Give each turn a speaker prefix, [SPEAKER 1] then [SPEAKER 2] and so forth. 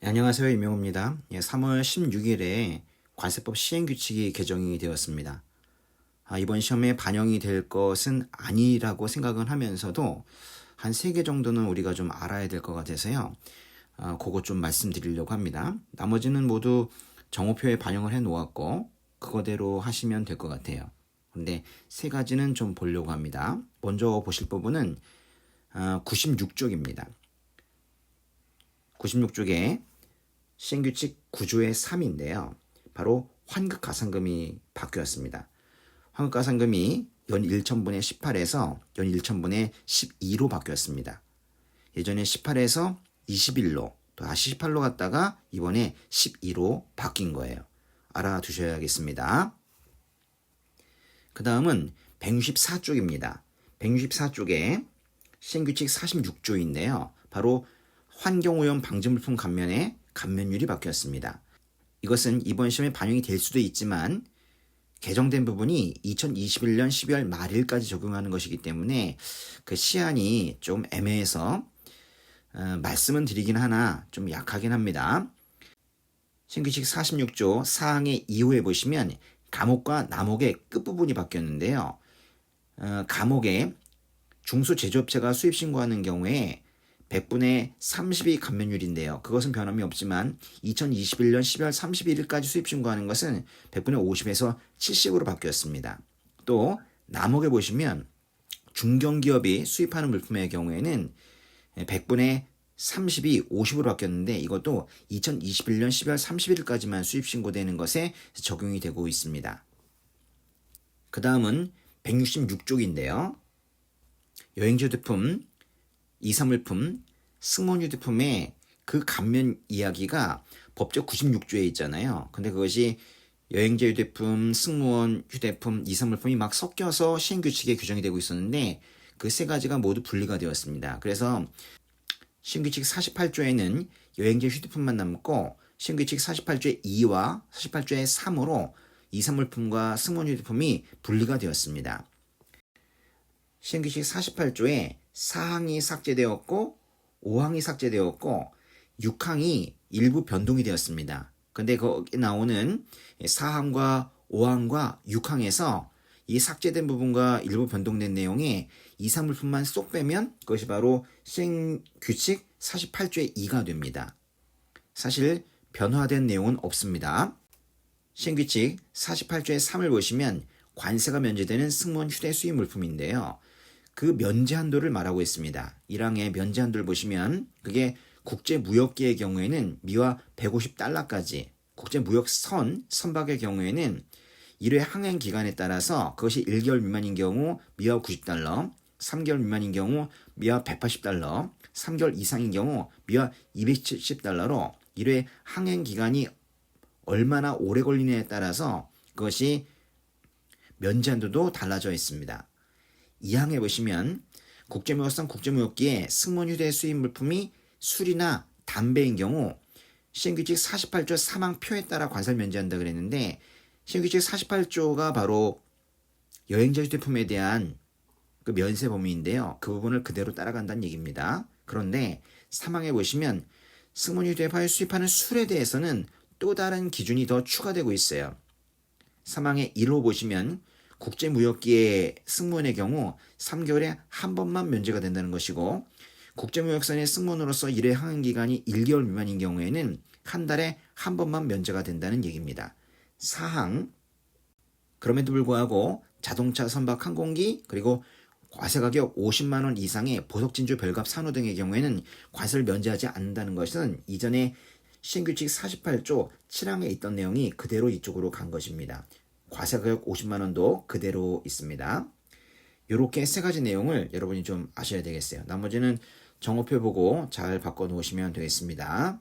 [SPEAKER 1] 네, 안녕하세요. 이명호입니다. 예, 3월 16일에 관세법 시행규칙이 개정이 되었습니다. 아, 이번 시험에 반영이 될 것은 아니라고 생각은 하면서도 한세개 정도는 우리가 좀 알아야 될 것 같아서요. 아, 그거 좀 말씀드리려고 합니다. 나머지는 모두 정오표에 반영을 해 놓았고, 그거대로 하시면 될 것 같아요. 근데 세 가지는 좀 보려고 합니다. 먼저 보실 부분은 96쪽입니다. 96쪽에 신규칙 9조의 3인데요. 바로 환급 가산금이 바뀌었습니다. 환급 가산금이 연 1천분의 18에서 연 1천분의 12로 바뀌었습니다. 예전에 18에서 21로 또 다시 18로 갔다가 이번에 12로 바뀐 거예요. 알아두셔야겠습니다. 그 다음은 164쪽입니다. 164쪽에 신규칙 46조인데요. 바로 환경오염 방지물품 감면의 감면율이 바뀌었습니다. 이것은 이번 시험에 반영이 될 수도 있지만 개정된 부분이 2021년 12월 말일까지 적용하는 것이기 때문에 그 시한이 좀 애매해서 어, 말씀은 드리긴 하나 좀 약하긴 합니다. 신규칙 46조 사항의 이후에 보시면 감옥과 남옥의 끝부분이 바뀌었는데요. 어, 감옥에 중소 제조업체가 수입 신고하는 경우에 100분의 30이 감면율인데요. 그것은 변함이 없지만 2021년 12월 31일까지 수입 신고하는 것은 100분의 50에서 70으로 바뀌었습니다. 또 남옥에 보시면 중견기업이 수입하는 물품의 경우에는 100분의 30이 50으로 바뀌었는데 이것도 2021년 12월 31일까지만 수입 신고되는 것에 적용이 되고 있습니다. 그 다음은 166쪽인데요. 여행지 휴대품, 이사물품, 승무원 휴대품의 그 감면 이야기가 법적 96조에 있잖아요. 근데 그것이 여행자 휴대품, 승무원 휴대품, 이사물품이 막 섞여서 시행규칙에 규정이 되고 있었는데 그 세 가지가 모두 분리가 되었습니다. 그래서 신규칙 48조에는 여행자 휴대폰만 남고 신규칙 48조의 2와 48조의 3으로 이사물품과 승무원 휴대품이 분리가 되었습니다. 신규칙 48조에 4항이 삭제되었고 5항이 삭제되었고 6항이 일부 변동이 되었습니다. 근데 거기 나오는 4항과 5항과 6항에서 이 삭제된 부분과 일부 변동된 내용에 이사물품만 쏙 빼면 그것이 바로 시행규칙 48조의 2가 됩니다. 사실 변화된 내용은 없습니다. 시행규칙 48조의 3을 보시면 관세가 면제되는 승무원 휴대 수입 물품인데요. 그 면제 한도를 말하고 있습니다. 1항의 면제 한도를 보시면 그게 국제 무역계의 경우에는 미화 150달러까지 국제 무역선 선박의 경우에는 1회 항행 기간에 따라서 그것이 1개월 미만인 경우 미화 90달러, 3개월 미만인 경우 미화 180달러, 3개월 이상인 경우 미화 270달러로 1회 항행 기간이 얼마나 오래 걸리냐에 따라서 그것이 면제 한도도 달라져 있습니다. 2항에 보시면 국제무역상 국제무역기에 승무원 휴대 수입 물품이 술이나 담배인 경우 시행규칙 48조 3항 표에 따라 관세를 면제한다 그랬는데 시행규칙 48조가 바로 여행자 휴대품에 대한 그 면세 범위인데요. 그 부분을 그대로 따라간다는 얘기입니다. 그런데 3항에 보시면 승무원 휴대파에 수입하는 술에 대해서는 또 다른 기준이 더 추가되고 있어요. 3항의 1호 보시면 국제무역기의 승무원의 경우 3개월에 한 번만 면제가 된다는 것이고 국제무역선의 승무원으로서 일회 항행 기간이 1개월 미만인 경우에는 한 달에 한 번만 면제가 된다는 얘기입니다. 사항 그럼에도 불구하고 자동차 선박 항공기 그리고 과세 가격 50만 원 이상의 보석 진주 별값 산호 등의 경우에는 과세를 면제하지 않는다는 것은 이전에 신규칙 48조 7항에 있던 내용이 그대로 이쪽으로 간 것입니다. 과세 가격 50만 원도 그대로 있습니다. 이렇게 세 가지 내용을 여러분이 좀 아셔야 되겠어요. 나머지는 정오표 보고 잘 바꿔 놓으시면 되겠습니다.